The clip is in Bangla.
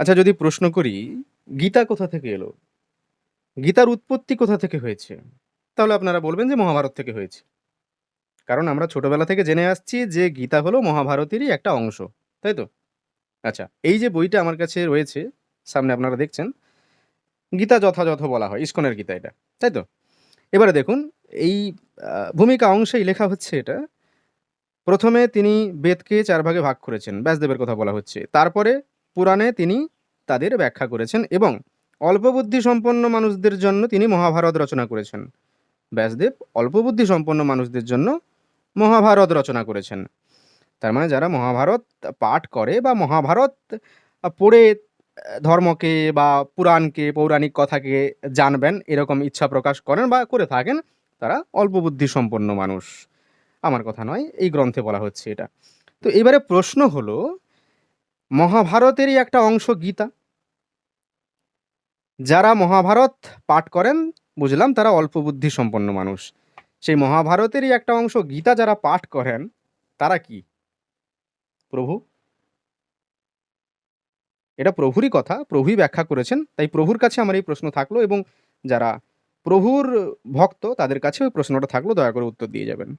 আচ্ছা যদি প্রশ্ন করি, গীতা কোথা থেকে এলো? গীতার উৎপত্তি কোথা থেকে হয়েছে? তাহলে আপনারা বলবেন যে মহাভারত থেকে হয়েছে। কারণ আমরা ছোটবেলা থেকে জেনে আসছি যে গীতা হলো মহাভারতেরই একটা অংশ। তাই তো? আচ্ছা, এই যে বইটা আমার কাছে রয়েছে, সামনে আপনারা দেখছেন, গীতা যথাযথ বলা হয়। ইস্কনের গীতা এটা। তাই তো? এবারে দেখুন এই ভূমিকা অংশেই লেখা হচ্ছে এটা। প্রথমে তিনি বেদকে চার ভাগে ভাগ করেছেন। ব্যাসদেবের কথা বলা হচ্ছে। তারপরে পুরাণে তিনি তাদের ব্যাখ্যা করেছেন এবং অল্প বুদ্ধি সম্পন্ন মানুষদের জন্য তিনি মহাভারত রচনা করেছেন। ব্যাসদেব অল্প বুদ্ধি সম্পন্ন মানুষদের জন্য মহাভারত রচনা করেছেন। তার মানে যারা মহাভারত পাঠ করে বা মহাভারত পড়ে ধর্মকে বা পুরাণকে, পৌরাণিক কথাকে জানবেন এরকম ইচ্ছা প্রকাশ করেন বা করে থাকেন, তারা অল্প বুদ্ধি সম্পন্ন মানুষ। আমার কথা নয়, এই গ্রন্থে বলা হচ্ছে এটা। তো এবারে প্রশ্ন হলো, মহাভারতেরই একটা অংশ গীতা। যারা মহাভারত পাঠ করেন, বুঝলাম তারা অল্প বুদ্ধি সম্পন্ন মানুষ। সেই মহাভারতেরই একটা অংশ গীতা যারা পাঠ করেন, তারা কি? প্রভু? এটা প্রভুরই কথা। প্রভুই ব্যাখ্যা করেছেন। তাই প্রভুর কাছে আমার এই প্রশ্ন থাকল এবং যারা প্রভুর ভক্ত তাদের কাছে ওই প্রশ্নটা থাকল। দয়া করে উত্তর দিয়ে যাবেন।